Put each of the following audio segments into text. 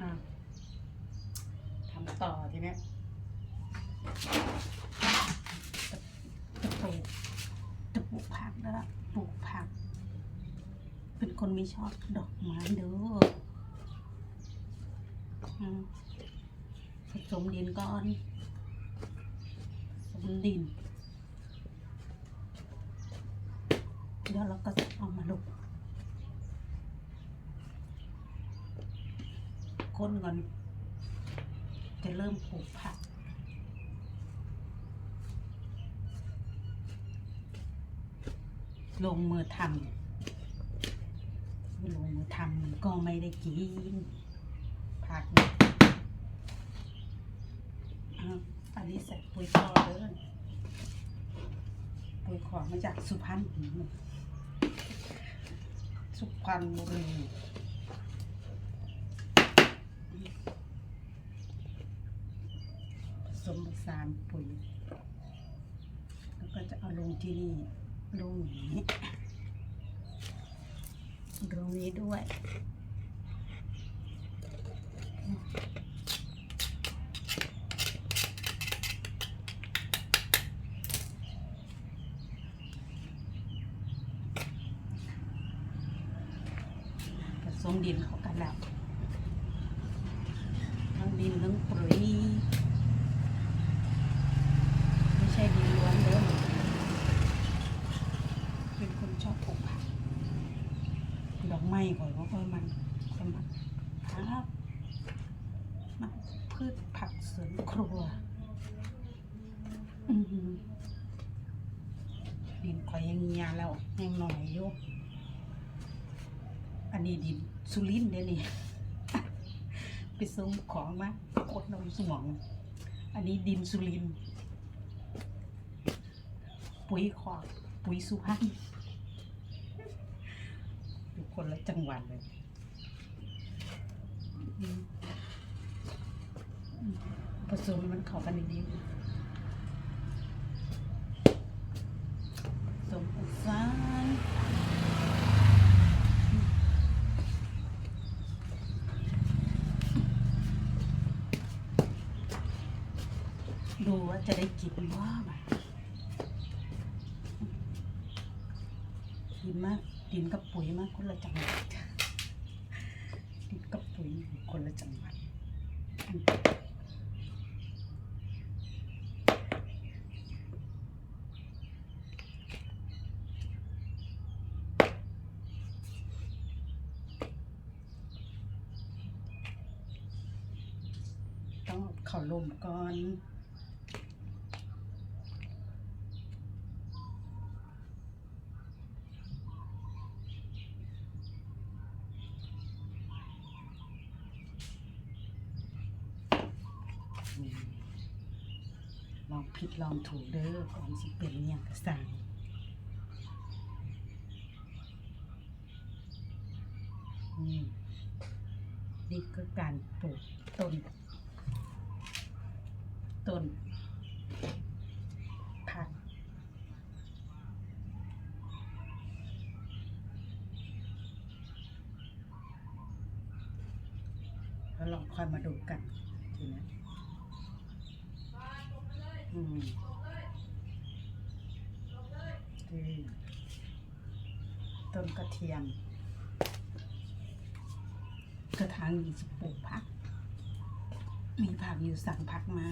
อะทำต่อทีเนี้ยจะปลูกจะปลูกผักแล้วล่ะปลูกผัก เป็นคนไม่ชอบดอกไม้เด้ออืมผสมดินก่อนผสมดิน แล้วเราก็จะเอามาลง ค้นก่อน จะเริ่มปลูกผัก ลงมือทำลงมือทำมันก็ไม่ได้กิน ผักอันนี้ใส่ปุ๋ยคอเลยปุ๋ยคอมาจากสุพรรณสุพรรณบุรี ผสมสานปุ๋ยแล้วก็จะเอาลงที่นี่ลงนี้ตรงนี้ด้วยผสมดินเข้ากันแล้วทั้งดินทั้งปุ๋ย ไม่ใช่ดินล้วน เด้อเป็นคนชอบปลูกผักดอกไม้ก่อนเพราะมันสมัครครับมันพืชผักสวนครัวอือหือดินข่อยยังเงียแล้วยังหน่อยอยู่อันนี้ดินสุรินเด้นี่ไปส่งของมากดน้ำสมอง อันนี้ดินสุรินทร์ ปุ๋ยขอกปุ๋ยสุพรรณอยู่คนละจังหวัดเลยผสมมันเข้ากันดีๆสมผสานดูว่าจะได้กินว่าบบดิ มากดินกับปุ๋ยมากคนละจังหวัดดินกับปุ๋ยคนละจังหวัดต้องเอาเข่าลมก่อน อืม ลองผิดลองถูกเด้อก่อนสิเป็นเนี่ยงกระสังนี่นี่คือการปลูกต้น ต้นผักแล้วเราค่อยมาดูกันทีนี้ ต้นกระเทียม กระถางมีสิปลูกผัก มีผักอยู่สั่งผักมา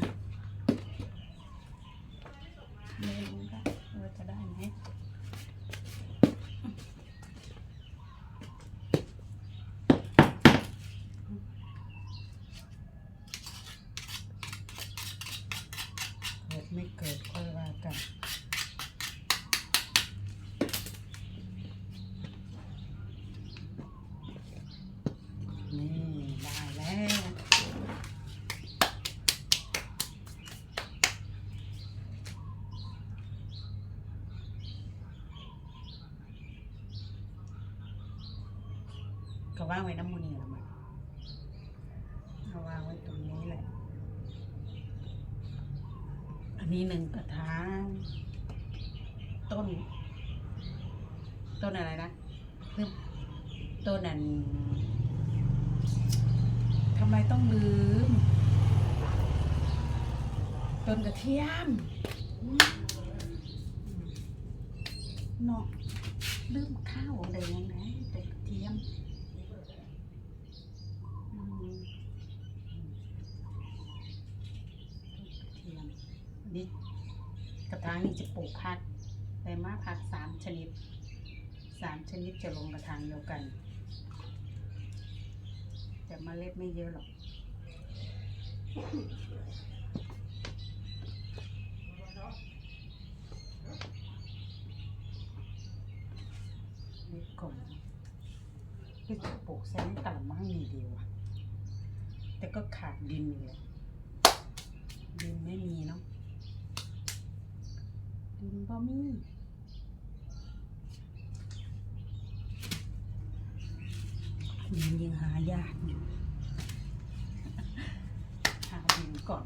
ไม่รู้ค่ะว่าจะได้ไหมเกิดไม่เกิดค่อยว่ากัน นี่ได้แล้ว ก็ว่างไว้น้ำมูนี่ละมันเอาวางไว้ตรงนี้แหละ อันนี้หนึ่งกระถางต้น ต้นอะไรนะเริ่มต้นนั้นทำไมต้องลืม ต้นกระเทียมเนาะลืมข้าวอะไรอยังไงต้นกระเทียมอืมต้นกระเทียมนี่กระถางนี่จะปลูกพักใบไม้พักสามชนิดสามชนิดจะลงกระถางเดียวกัน แต่เมล็ดไม่เยอะหรอกนี่ก่อนคือจะปลูกใส่ในกะละมังนี่ดียวแต่ก็ขาดดินอยู่เลยดินไม่มีเนาะ ดินบ่มีดินยังหายากอยู่ หาดินก่อน